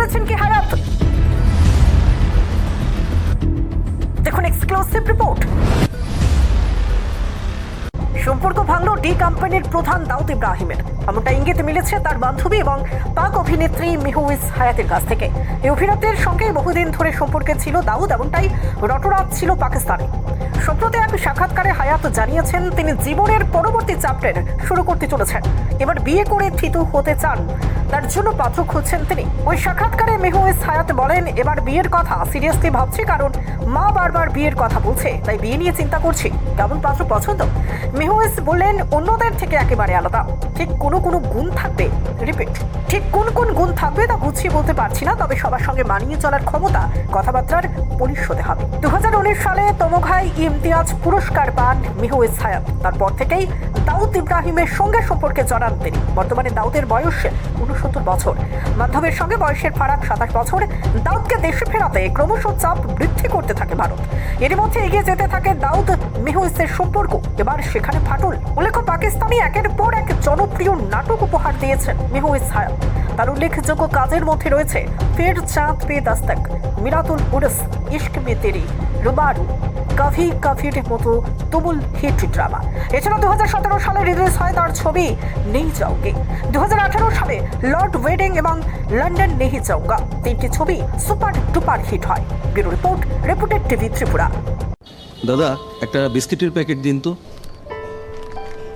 তুলেছেন কে হারাত দেখুন exclusive report D কোম্পানির প্রধান দাউদ ইব্রাহিমের। এমনটা ইঙ্গিত মিলেছে তার বান্ধবী এবং পাক অভিনেত্রী মিহুইস হায়াতের কাছ থেকে। এই অভিনেত্রীর সঙ্গে বহুদিন ধরে সম্পর্কে ছিল দাউদ, এমনটাই রটরাত ছিল পাকিস্তানে। সম্প্রতি এক সাক্ষাৎকারে হায়াত জানিয়েছেন, তিনি জীবনের পরবর্তী চ্যাপ্টার শুরু করতে চলেছেন। এবার বিয়ে করে থিতু হতে চান, তার জন্য পাত্র খুঁজছেন তিনি। ওই সাক্ষাৎকারে মেহুইস হায়াত বলেন, এবার বিয়ের কথা সিরিয়াসলি ভাবছি, কারণ মা বারবার বিয়ের কথা বলছে, তাই বিয়ে নিয়ে চিন্তা করছি। কেমন পাত্র পছন্দ? মেহুইস বললেন অন্যদের থেকে একেবারে আলাদা। ঠিক কোনো কোনো গুণ থাকবে রিপিট ঠিক কোন কোন গুণ থাকবে তা গুছিয়ে বলতে পারছি না, তবে সবার সঙ্গে মানিয়ে চলার ক্ষমতা কথাবার্তার পরিশোধে হবে। দু সালে তমঘাই ইমতিয়াজ পুরস্কার পান মিহুইস হায়াত। তারপর থেকেই দাউদ ইব্রাহিমের সঙ্গে সম্পর্কে জড়ান তিনি। বর্তমানে দাউদের বয়স উনসত্তর বছর। মাধ্যমের সঙ্গে বয়সের ফারাক সাতাশ বছর। দাউদকে দেশে ফেরাতে ক্রমশ চাপ বৃদ্ধি করতে থাকে ভারত। এর মধ্যে এগিয়ে যেতে থাকে দাউদ মিহুইসের সম্পর্ক। এবার সেখানে ফাটল। উল্লেখ্য, পাকিস্তানি একের পর এক জনপ্রিয় নাটক উপহার দিয়েছেন মিহুইস হায়াত। তার উল্লেখযোগ্য কাজের মধ্যে রয়েছে ফের চাঁদ পে দস্তক, মিরাতুল উরস, ইশক মে তেরি, রুবারু, কাভি কাভির মতো তুমুল হিট ড্রামা। এছাড়া দু সালে রিলিজ হয় তার ছবি নেই যাওগে। দু সালে লর্ড ওয়েডিং এবং লন্ডন নেহি যাওগা। তিনটি ছবি সুপার ডুপার হিট হয়। Bureau report reputed TV Tripura. দাদা, একটা বিস্কিটের প্যাকেট দিন তো।